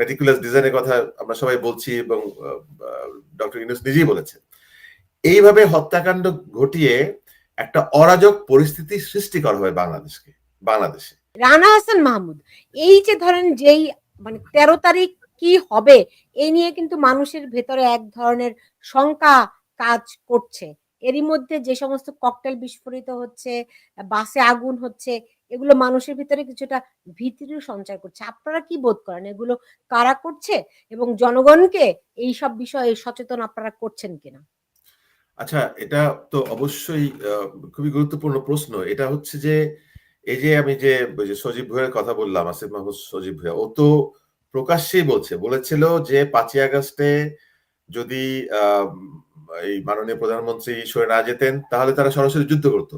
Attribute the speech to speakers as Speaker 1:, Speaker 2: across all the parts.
Speaker 1: Meticulous ডিজাইনের কথা আমরা সবাই বলছি এবং ডক্টর ইউনুস নিজেই বলেছেন। এইভাবে হত্যাকাণ্ড ঘটিয়ে একটা অরাজক পরিস্থিতি সৃষ্টি করা হবে বাংলাদেশকে, বাংলাদেশে।
Speaker 2: রানা হাসান মাহমুদ, এই যে ধরেন যেই মানে তেরো তারিখ কি হবে এই নিয়ে কিন্তু মানুষের ভেতরে এক ধরনের শঙ্কা কাজ করছে। এরই মধ্যে যে সমস্ত ককটেল বিস্ফোরিত হচ্ছে, বাসে আগুন হচ্ছে এগুলো মানুষের ভিতরে কিছুটা ভীতির সঞ্চার করছে। আপনারা কি বোধ করেন এগুলো কারা করছে এবং জনগণকে এই সব বিষয়ে সচেতন আপনারা করছেন কিনা?
Speaker 1: আচ্ছা এটা তো অবশ্যই খুবই গুরুত্বপূর্ণ প্রশ্ন। এটা হচ্ছে যে, এই যে আমি যে সজীব ভুঁইয়ার কথা বললাম, আসিফ মাহমুদ সজীব ভুঁইয়া, ও তো প্রকাশ্যেই বলছে। বলেছিল যে পাঁচই আগস্টে যদি এই মাননীয় প্রধানমন্ত্রী সরে না যেতেন, তাহলে তারা সরাসরি যুদ্ধ করতো,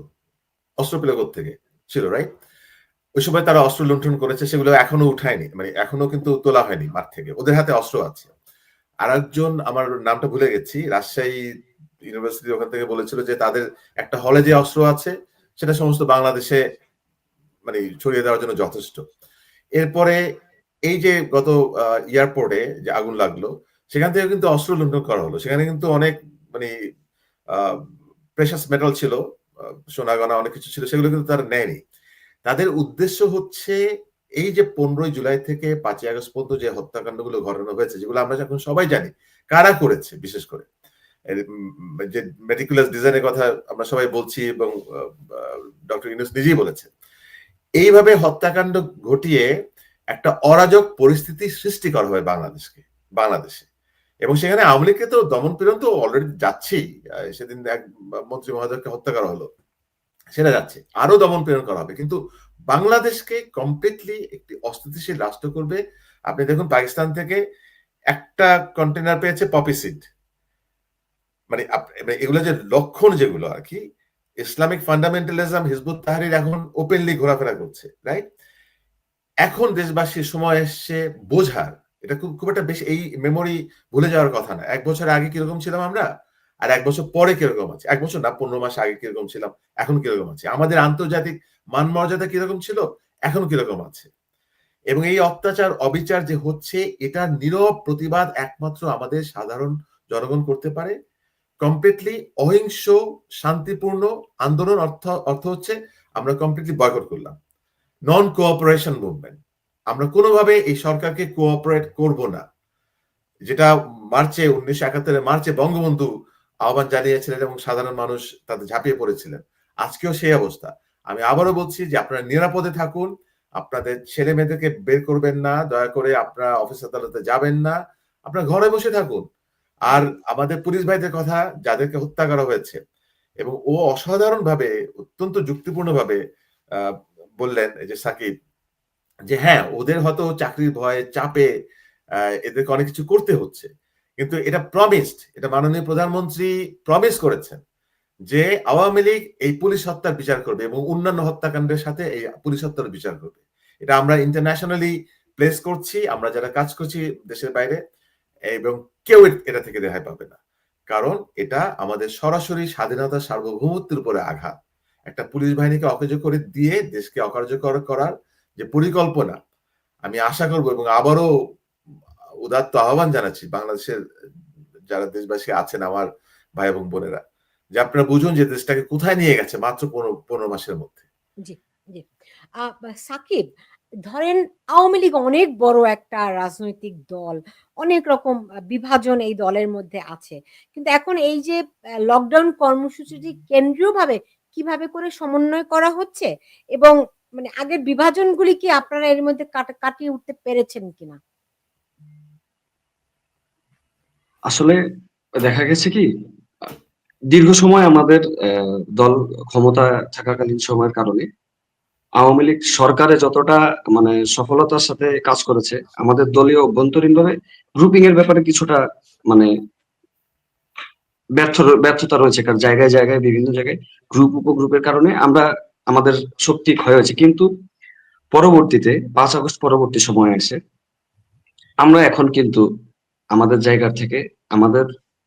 Speaker 1: অস্ত্র পেল থেকে ছিল রাইট ওই সময় তারা অস্ত্র লুণ্ঠন করেছে, সেগুলো এখনও উঠায়নি মানে এখনও কিন্তু তোলা হয়নি মাঠ থেকে। ওদের হাতে অস্ত্র আছে। আর একজন আমার নামটা ভুলে গেছি, রাজশাহী ইউনিভার্সিটি ওখান থেকে বলেছিল যে তাদের একটা হলে যে অস্ত্র আছে, সেটা সমস্ত বাংলাদেশে মানে ছড়িয়ে দেওয়ার জন্য যথেষ্ট। এরপরে এই যে গত এয়ারপোর্টে যে আগুন লাগল, সেখান থেকে কিন্তু অস্ত্র লুণ্ঠন করা হলো। সেখানে কিন্তু অনেক মানে প্রেশাস মেটাল ছিল। সোনা গনা অনেক কিছু ছিল, সেগুলো কিন্তু তারা নেয়নি। তাদের উদ্দেশ্য হচ্ছে এই যে পনেরোই জুলাই থেকে পাঁচই আগস্ট পর্যন্ত যে হত্যাকাণ্ডগুলো ঘটানো হয়েছে, যেগুলো আমরা যখন সবাই জানি কারা করেছে, বিশেষ করে যে মেটিকুলাস ডিজাইনের কথা আমরা সবাই বলছি এবং ডক্টর ইউনুস নিজেই বলেছেন, এইভাবে হত্যাকাণ্ড ঘটিয়ে একটা অরাজক পরিস্থিতি সৃষ্টি করা হবে বাংলাদেশকে, বাংলাদেশে। এবং সেখানে আওয়ামী লীগকে তো দমন পীড়ন তো অলরেডি যাচ্ছেই। সেদিন এক মন্ত্রী মহোদয়কে হত্যা করা হলো। সেটা যাচ্ছে। আরও দমন পীড়ন করা হবে। কিন্তু বাংলাদেশকে কমপ্লিটলি একটি অস্থিতিশীল রাষ্ট্র করবে। আপনি দেখুন পাকিস্তান থেকে একটা কন্টেনার পেয়েছে মানে, মানে এগুলো যে লক্ষণ যেগুলো আর কি ইসলামিক ফান্ডামেন্টালিজম হিজবুত তাহারির এখন ওপেনলি ঘোরাফেরা করছে রাইট এখন দেশবাসীর সময় এসছে বোঝার। এটা খুব খুব একটা বেশি এই মেমোরি ভুলে যাওয়ার কথা না। এক বছর আগে কীরকম ছিলাম আমরা? আর এক বছর পরে কীরকম আছে? এক বছর না, পনেরো মাস আগে কীরকম ছিলাম, এখন কীরকম আছে? আমাদের আন্তর্জাতিক মান মর্যাদা কীরকম ছিল? এখন কীরকম আছে? এবং এই অত্যাচার, অবিচার যে হচ্ছে এটা নীরব প্রতিবাদ একমাত্র আমাদের সাধারণ জনগণ করতে পারে। কমপ্লিটলি অহিংস, শান্তিপূর্ণ আন্দোলন অর্থ অর্থ হচ্ছে আমরা কমপ্লিটলি বয়কট করলাম। নন কোঅপারেশন মুভমেন্ট আমরা কোনোভাবে এই সরকারকে কোঅপারেট করব না। যেটা মার্চে, উনিশশো একাত্তরের মার্চে বঙ্গবন্ধু আহ্বান জানিয়েছিলেন এবং সাধারণ মানুষ তাতে ঝাঁপিয়ে পড়েছিলেন। আজকেও সেই অবস্থা। আমি আবারও বলছি যে আপনারা নিরাপদে থাকুন, আপনাদের ছেলে মেয়েদেরকে বের করবেন না, দয়া করে আপনারা অফিস আদালতে যাবেন না, আপনারা ঘরে বসে থাকুন। আর আমাদের পুলিশ ভাইদের কথা যাদেরকে হত্যা করা হয়েছে এবং ও অসাধারণ ভাবে অত্যন্ত যুক্তিপূর্ণ ভাবে বললেন যে সাকিব যে হ্যাঁ ওদের হয়তো চাকরির ভয়ে, চাপে এদেরকে অনেক কিছু করতে হচ্ছে। কিন্তু এটা প্রমিসড এটা মাননীয় প্রধানমন্ত্রী প্রমিস করেছেন যে আওয়ামী লীগ এই পুলিশ হত্যার বিচার করবে এবং অন্যান্য হত্যাকাণ্ডের সাথে এই পুলিশ হত্যার বিচার করবে। এটা আমরা ইন্টারন্যাশনালি প্লেস করছি, আমরা যারা কাজ করছি দেশের বাইরে, এবং কেউ এটা থেকে রেহাই পাবে না। কারণ এটা আমাদের সরাসরি স্বাধীনতা সার্বভৌমত্বের উপরে আঘাত। একটা পুলিশ বাহিনীকে অকার্য করে দিয়ে দেশকে অকার্যকর করার যে পরিকল্পনা, আমি আশা করব এবং আবারও উদাত্ত আহ্বান জানাচ্ছি বাংলাদেশের যারা দেশবাসী আছেন আমার ভাই এবং বোনেরা, যে আপনারা বুঝুন যে দেশটাকে কোথায় নিয়ে গেছে মাত্র পনেরো মাসের মধ্যে।
Speaker 2: জি জি। সাকিব, ধরেন আওয়ামী লীগ অনেক বড় একটা রাজনৈতিক দল, অনেক রকম বিভাজন এই দলের মধ্যে আছে। কিন্তু এখন এই যে লকডাউন কর্মসূচিটি কেন্দ্রীয়ভাবে কীভাবে করে সমন্বয় করা হচ্ছে এবং মানে আগের বিভাজনগুলি কি আপনারা এর মধ্যে কাটিয়ে উঠতে পেরেছেন কিনা?
Speaker 3: আসলে দেখা গেছে কি, দীর্ঘ সময় আমাদের দল ক্ষমতা থাকাকালীন সময়ের কারণে আওয়ামী লীগ সরকারে যতটা মানে সফলতার সাথে কাজ করেছে, আমাদের দলীয় অভ্যন্তরীণ ভাবে গ্রুপিং এর ব্যাপারে কিছুটা মানে ব্যর্থ, ব্যর্থতা রয়েছে। কারণ জায়গায় জায়গায়, বিভিন্ন জায়গায় গ্রুপ উপগ্রুপের কারণে আমরা আমাদের শক্তি ক্ষয় হয়েছে। কিন্তু পরবর্তীতে, পাঁচ আগস্ট পরবর্তী সময় এসে, আমরা এখন কিন্তু আমাদের জায়গা থেকে আমাদের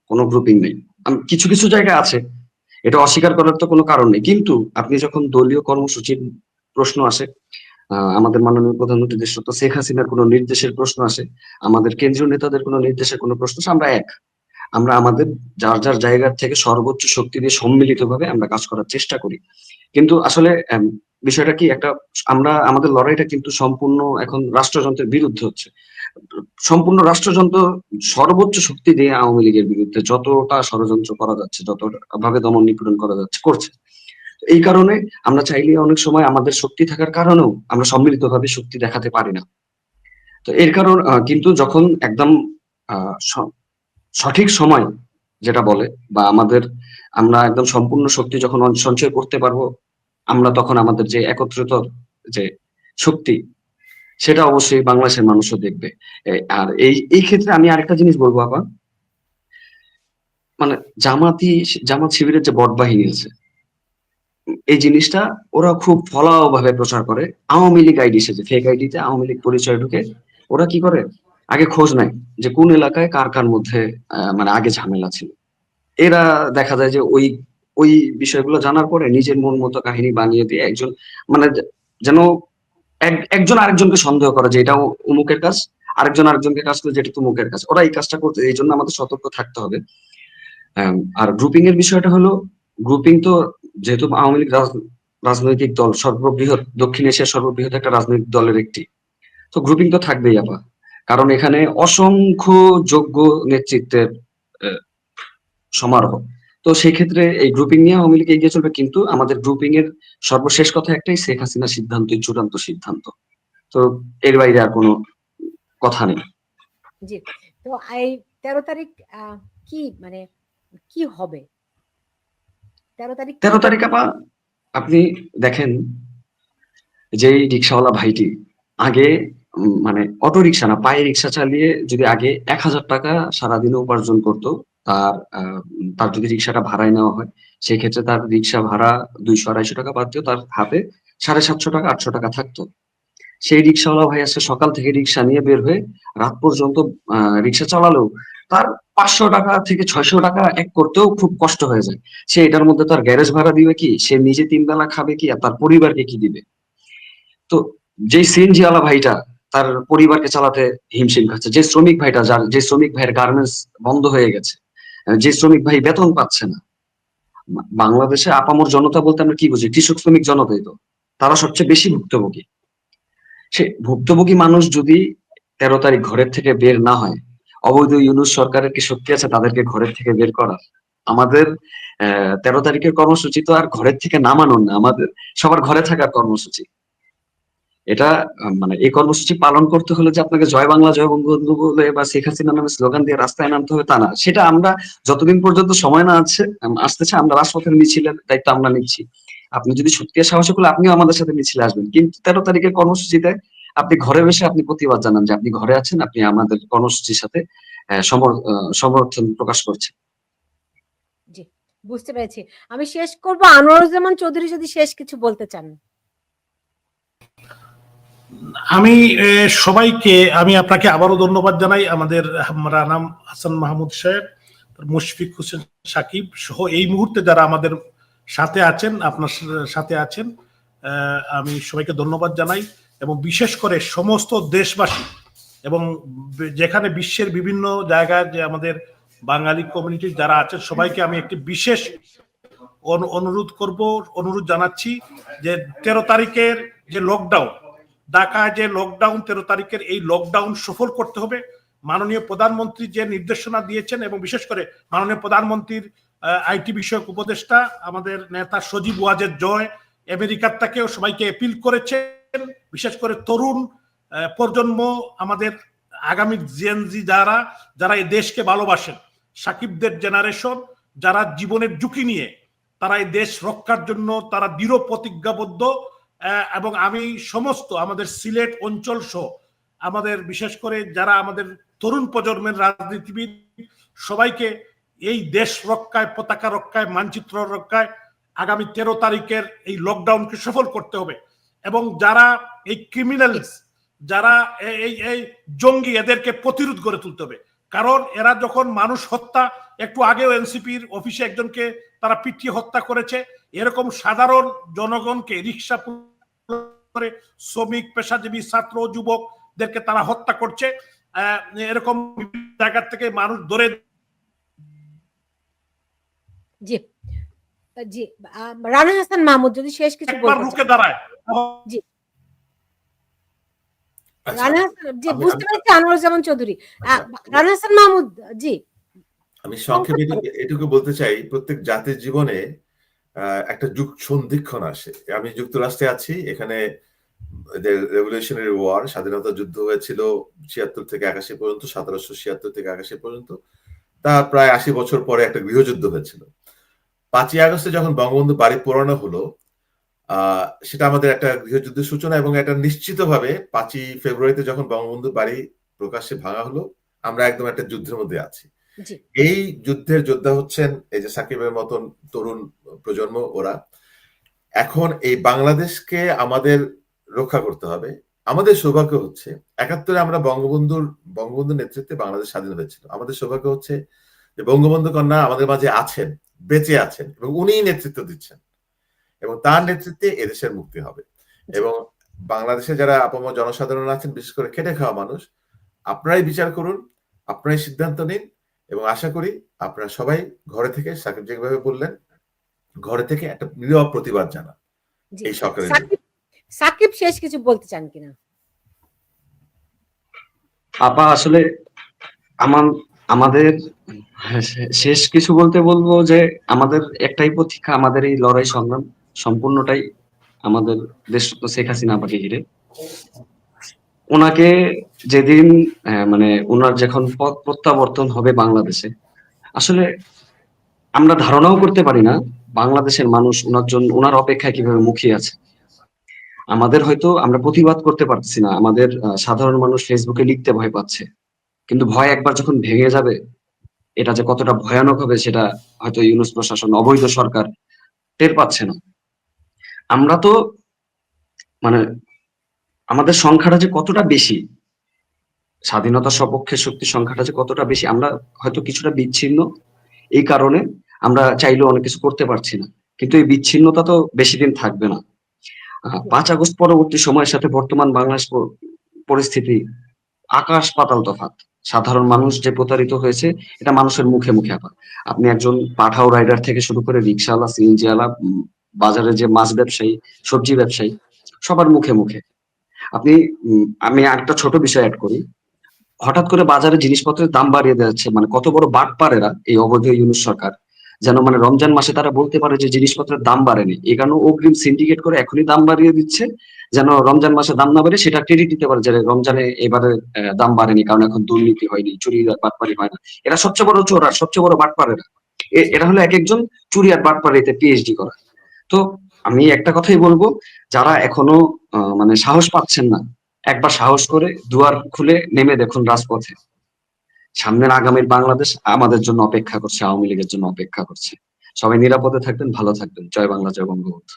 Speaker 3: কোনো গ্রুপিং নেই। কিছু কিছু জায়গা আছে। এটা অস্বীকার করার তো কোনো কারণ নেই। কিন্তু আপনি যখন দলীয় কর্মসূচির প্রশ্ন আসে আমাদের মাননীয় প্রধানমন্ত্রী দেশরত্ন শেখ হাসিনার কোনো নির্দেশের প্রশ্ন আসে, আমাদের কেন্দ্রীয় নেতাদের কোনো নির্দেশের কোনো প্রশ্ন আসে, আমরা এক। আমরা আমাদের যার যার জায়গা থেকে সর্বোচ্চ শক্তি দিয়ে সম্মিলিতভাবে আমরা কাজ করার চেষ্টা করি। কিন্তু আসলে বিষয়টা কি একটা, আমরা, আমাদের লড়াইটা কিন্তু সম্পূর্ণ এখন রাষ্ট্রযন্ত্রের বিরুদ্ধে হচ্ছে। সম্পূর্ণ রাষ্ট্রযন্ত্র সর্বোচ্চ শক্তি দিয়ে আওয়ামী লীগের বিরুদ্ধে যতটা ষড়যন্ত্র করা যাচ্ছে যত ভাবে দমন নিপীড়ন করা যাচ্ছে, করছে। এই কারণে আমরা চাইলে অনেক সময় আমাদের শক্তি থাকার কারণেও আমরা সম্মিলিতভাবে শক্তি দেখাতে পারি না। তো এর কারণ কিন্তু যখন একদম সঠিক সময় যেটা বলে বা আমাদের, আমরা একদম সম্পূর্ণ শক্তি যখন সঞ্চয় করতে পারব, আমরা তখন আমাদের যে একত্রিত যে শক্তি, সেটা অবশ্যই বাংলাদেশের মানুষও দেখবে। আর এই এই ক্ষেত্রে আমি আরেকটা জিনিস বলব, আপা। মানে জামাতি, জামাত শিবিরের যে বট বাহিনী আছে, এই জিনিসটা ওরা খুব ফলাও ভাবে প্রচার করে। আওয়ামী লীগ আইডি সেজে ফেক আইডিতে আওয়ামী লীগ পরিচয় ঢুকে ওরা কি করে? আগে খোঁজ নেয় যে কোন এলাকায় কার কার মধ্যে মানে আগে ঝামেলা ছিল। এরা দেখা যায় যে ওই ওই বিষয়গুলো জানার পরে নিজের মন মতো কাহিনী বানিয়ে দিয়ে একজন মানে যেন এক- একজন আরেকজনকে সন্দেহ করে যে এটা উমুকের কাজ, আরেকজন আরেকজনকে কাজ করে যেটা তুমুকের কাজ। ওরা এই কাজটা করতে, এই জন্য আমাদের সতর্ক থাকতে হবে। আর গ্রুপিং এর বিষয়টা হলো গ্রুপিং তো যেহেতু আওয়ামী লীগ রাজ- রাজনৈতিক দল, সর্ববৃহৎ, দক্ষিণ এশিয়ার সর্ববৃহৎ একটা রাজনৈতিক দলের একটি। তো গ্রুপিং তো থাকবেই আবার। কারণ এখানে অসংখ্য যোগ্য নেতৃত্বের সমারোহ। তো সেই ক্ষেত্রে এই গ্রুপিং নিয়ে আওয়ামী লীগ এগিয়ে চলবে কিন্তু আমাদের গ্রুপিং এর সর্বশেষ কথা একটাই শেখ হাসিনা সিদ্ধান্তই চূড়ান্ত সিদ্ধান্ত। তো এর বাইরে আর কোনো কথা নেই।
Speaker 2: জি তো এই তেরো তারিখ কি মানে কি হবে? তেরো তারিখ
Speaker 3: তেরো? তারিখ আপা আপনি দেখেন যেই রিক্সাওয়ালা ভাইটি আগে মানে অটো রিক্সা না, পায়ে রিক্সা চালিয়ে যদি আগে এক হাজার টাকা সারাদিনে উপার্জন করতো, তার তার যদি রিক্সাটা ভাড়ায় নেওয়া হয়, সেই ক্ষেত্রে তার রিক্সা ভাড়া দুইশো, আড়াইশো টাকা বাদ দিয়েও তার হাতে সাড়ে সাতশো টাকা, আটশো টাকা থাকতো। সেই রিক্সাওয়ালা ভাই আজকে সকাল থেকে রিক্সা নিয়ে বের হয়ে রাত পর্যন্ত রিক্সা চালালেও তার পাঁচশো টাকা থেকে ছয়শো টাকা এক করতেও খুব কষ্ট হয়ে যায়। সে এটার মধ্যে তার গ্যারেজ ভাড়া দিবে কি? সে নিজে তিন বেলা খাবে কি? আর তার পরিবারকে কি দিবে? তো যে সিএনজি ওয়ালা ভাইটা তার পরিবারকে চালাতে হিমশিম খাচ্ছে। যে শ্রমিক ভাইটা যার, যে শ্রমিক ভাইয়ের গার্মেন্টস বন্ধ হয়ে গেছে যে শ্রমিক ভাই বেতন পাচ্ছে না বাংলাদেশে আপামর জনতা বলতে আমরা কি বুঝি? কৃষক শ্রমিক জনতাই তো। তারা সবচেয়ে বেশি ভুক্তভোগী। সে ভুক্তভোগী মানুষ যদি তেরো তারিখ ঘরের থেকে বের না হয়, অবৈধ ইউনুস সরকারের কি শক্তি আছে, তাদেরকে ঘরের থেকে বের করার। আমাদের, আহ, তেরো তারিখের কর্মসূচি তো আর ঘরের থেকে নামানোর না, আমাদের সবার ঘরে থাকার কর্মসূচি। এটা মানে এই কর্মসূচি পালন করতে হলে যে আপনাকে জয় বাংলা, জয় বঙ্গবন্ধু বলে বা শেখ হাসিনা নামে স্লোগান দিয়ে রাস্তায় নামতে হবে তা না। সেটা আমরা যতদিন পর্যন্ত সময় না আছে আসতেছে, আমরা রাজপথের মিছিলের দায়িত্ব আমরা নিচ্ছি। আপনি যদি সত্যি সাহসী করলে আপনিও আমাদের সাথে মিছিলে আসবেন। কিন্তু তেরো তারিখের কর্মসূচিতে আপনি ঘরে বসে আপনি প্রতিবাদ জানান যে আপনি ঘরে আছেন, আপনি আমাদের কর্মসূচির সাথে সমর্থন প্রকাশ করছেন।
Speaker 2: বুঝতে পেরেছি। আমি শেষ করব। আনোয়ারুজ্জামান চৌধুরী যদি শেষ কিছু বলতে চান।
Speaker 4: আমি সবাইকে, আমি আপনাকে আবারও ধন্যবাদ জানাই। আমাদের রানাম হাসান মাহমুদ সাহেব মুশফিক হোসেন সাকিব সহ এই মুহূর্তে যারা আমাদের সাথে আছেন, আপনার সাথে আছেন আমি সবাইকে ধন্যবাদ জানাই। এবং বিশেষ করে সমস্ত দেশবাসী এবং যেখানে বিশ্বের বিভিন্ন জায়গায় যে আমাদের বাঙালি কমিউনিটি যারা আছেন, সবাইকে আমি একটি বিশেষ অনু- অনুরোধ করব, অনুরোধ জানাচ্ছি যে তেরো তারিখের যে লকডাউন ঢাকায় যে লকডাউন তেরো তারিখের এই লকডাউন সফল করতে হবে। মাননীয় প্রধানমন্ত্রী যে নির্দেশনা দিয়েছেন এবং বিশেষ করে মাননীয় প্রধানমন্ত্রীর আইটি বিষয়ক উপদেষ্টা আমাদের নেতা সজীব ওয়াজের জয় আমেরিকার তাকেও সবাইকে অ্যাপিল করেছেন। বিশেষ করে তরুণ প্রজন্ম আমাদের আগামী জেনজি যারা যারা এই দেশকে ভালোবাসেন, সাকিবদের জেনারেশন যারা জীবনের ঝুঁকি নিয়ে তারা এই দেশ রক্ষার জন্য তারা দৃঢ় প্রতিজ্ঞাবদ্ধ। এবং আমি সমস্ত আমাদের সিলেট অঞ্চল সহ আমাদের বিশেষ করে যারা আমাদের তরুণ প্রজন্মের রাজনীতিবিদ, সবাইকে এই দেশ রক্ষায়, পতাকা রক্ষায়, মানচিত্র রক্ষায় আগামী তেরো তারিখের এই লকডাউনকে সফল করতে হবে। এবং যারা এই ক্রিমিনালস যারা এই এই জঙ্গি, এদেরকে প্রতিরোধ করে তুলতে হবে। কারণ এরা যখন মানুষ হত্যা একটু আগেও এনসিপির অফিসে একজনকে তারা পিটিয়ে হত্যা করেছে এরকম সাধারণ জনগণকে রিক্সা করে শ্রমিক পেশাজীবী ছাত্র যুবকদেরকে তারা হত্যা করছে। এরকম জায়গা থেকে মানুষ ধরে
Speaker 2: জি জি রানা হাসান মাহমুদ যদি শেষ কিছু
Speaker 4: রুখে দাঁড়ায়।
Speaker 1: আচ্ছা,
Speaker 2: রানা জি
Speaker 1: আমি-
Speaker 2: বুঝতে
Speaker 1: আমি-
Speaker 2: আনোয়ারুজ্জামান চৌধুরী।
Speaker 1: আচ্ছা।
Speaker 2: রানা হাসান মাহমুদ জি।
Speaker 1: আমি সংক্ষেপে এটুকু- বলতে চাই প্রত্যেক জাতির জীবনে একটা যুগ সন্ধিক্ষণ আসে। আমি যুক্তরাষ্ট্রে আছি এখানে রেভলিউশনারি ওয়ার স্বাধীনতা যুদ্ধ হয়েছিল ছিয়াত্তর থেকে একাশি পর্যন্ত সতেরোশো ছিয়াত্তর থেকে একাশি পর্যন্ত। তা প্রায় আশি বছর পরে একটা গৃহযুদ্ধ হয়েছিল। পাঁচই আগস্টে যখন বঙ্গবন্ধু বাড়ি পোড়ানো হলো সেটা আমাদের একটা গৃহযুদ্ধের সূচনা এবং এটা নিশ্চিতভাবে পাঁচই ফেব্রুয়ারিতে যখন বঙ্গবন্ধু বাড়ি প্রকাশ্যে ভাঙা হলো আমরা একদম একটা যুদ্ধের মধ্যে আছি। এই যুদ্ধের যোদ্ধা হচ্ছেন এই যে সাকিবের মতন তরুণ প্রজন্ম ওরা। এখন এই বাংলাদেশকে আমাদের রক্ষা করতে হবে। আমাদের সৌভাগ্য হচ্ছে একাত্তরে আমরা বঙ্গবন্ধুর বঙ্গবন্ধুর নেতৃত্বে বাংলাদেশ স্বাধীন হয়েছিল। আমাদের সৌভাগ্য হচ্ছে যে বঙ্গবন্ধু কন্যা আমাদের মাঝে আছেন বেঁচে আছেন এবং উনিই নেতৃত্ব দিচ্ছেন। এবং তার নেতৃত্বে এদেশের মুক্তি হবে। এবং বাংলাদেশে যারা আপামর জনসাধারণ আছেন বিশেষ করে খেটে খাওয়া মানুষ আপনারাই বিচার করুন আপনারাই সিদ্ধান্ত নিন এবং আশা করি আপনারা সবাই ঘরে থেকে সাকিব যেভাবে বললেন ঘরে থেকে একটা নীরব প্রতিবাদ জানান। এই সরকারের
Speaker 2: সাকিব সাকিব শেষ কিছু বলতে চান কিনা?
Speaker 3: আপা আসলে আমার আমাদের শেষ কিছু বলতে বলব যে আমাদের একটাই প্রতীক্ষা আমাদের এই লড়াই সংগ্রাম। সম্পূর্ণটাই আমাদের দেশরত্ন শেখ হাসিনা আপাকে ঘিরে। ওনাকে যেদিন আহ, মানে ওনার যখন প্রত্যাবর্তন হবে বাংলাদেশে আসলে আমরা ধারণাও করতে পারি না বাংলাদেশের মানুষ ওনার জন্য ওনার অপেক্ষায় কীভাবে মুখিয়ে আছে। আমাদের হয়তো আমরা প্রতিবাদ করতে পারছি না আমাদের সাধারণ মানুষ ফেসবুকে লিখতে ভয় পাচ্ছে। কিন্তু ভয় একবার যখন ভেঙে যাবে এটা যে কতটা ভয়ানক হবে সেটা হয়তো ইউনুস প্রশাসন অবৈধ সরকার টের পাচ্ছে না। আমরা তো মানে আমাদের সংখ্যাটা যে কতটা বেশি স্বাধীনতা সপক্ষে শক্তি সংখ্যাটা যে কতটা বেশি আমরা হয়তো কিছুটা বিচ্ছিন্ন। এই কারণে আমরা চাইলেও অনেক কিছু করতে পারছি না। কিন্তু এই বিচ্ছিন্নতা তো বেশি দিন থাকবে না। পাঁচ আগস্ট পরবর্তী সময়ের সাথে বর্তমান বাংলাদেশ পরিস্থিতি আকাশ পাতাল তফাৎ। সাধারণ মানুষ যে প্রতারিত হয়েছে এটা মানুষের মুখে মুখে আপা আপনি একজন পাঠাও রাইডার থেকে শুরু করে রিক্সাওয়ালা সিএনজিওয়ালা বাজারে যে মাছ ব্যবসায়ী, সবজি ব্যবসায়ী, সবার মুখে মুখে। আপনি আমি একটা ছোট বিষয় অ্যাড করি। হঠাৎ করে বাজারে জিনিসপত্রের দাম বাড়িয়ে দিচ্ছে মানে কত বড় বাট পারেরা এই অবৈধ ইউনুস সরকার, যেন মানে রমজান মাসে তারা বলতে পারে যে জিনিসপত্রের দাম বাড়েনি। এই কারণে অগ্রিম সিন্ডিকেট করে এখনই দাম বাড়িয়ে দিচ্ছে, যেন রমজান মাসে দাম না বাড়ে সেটা ক্রেডিট দিতে পারে, যে রমজানে এবারে দাম বাড়েনি, কারণ এখন দুর্নীতি হয়নি, চুরি বাটপারি হয় না। এরা সবচেয়ে বড় চোর আর সবচেয়ে বড় বাটপারেরা এরা হলো এক একজন চুরি আর বাটপারিতে পিএইচডি করা। তো আমি একটা কথাই বলব, যারা এখনও মানে সাহস পাচ্ছেন না, একবার সাহস করে দুয়ার খুলে নেমে দেখুন রাজপথে। সামনের আগামীর বাংলাদেশ আমাদের জন্য অপেক্ষা করছে, আওয়ামী লীগের জন্য অপেক্ষা করছে। সবাই নিরাপদে থাকবেন, ভালো থাকবেন। জয় বাংলা, জয় বঙ্গবন্ধু।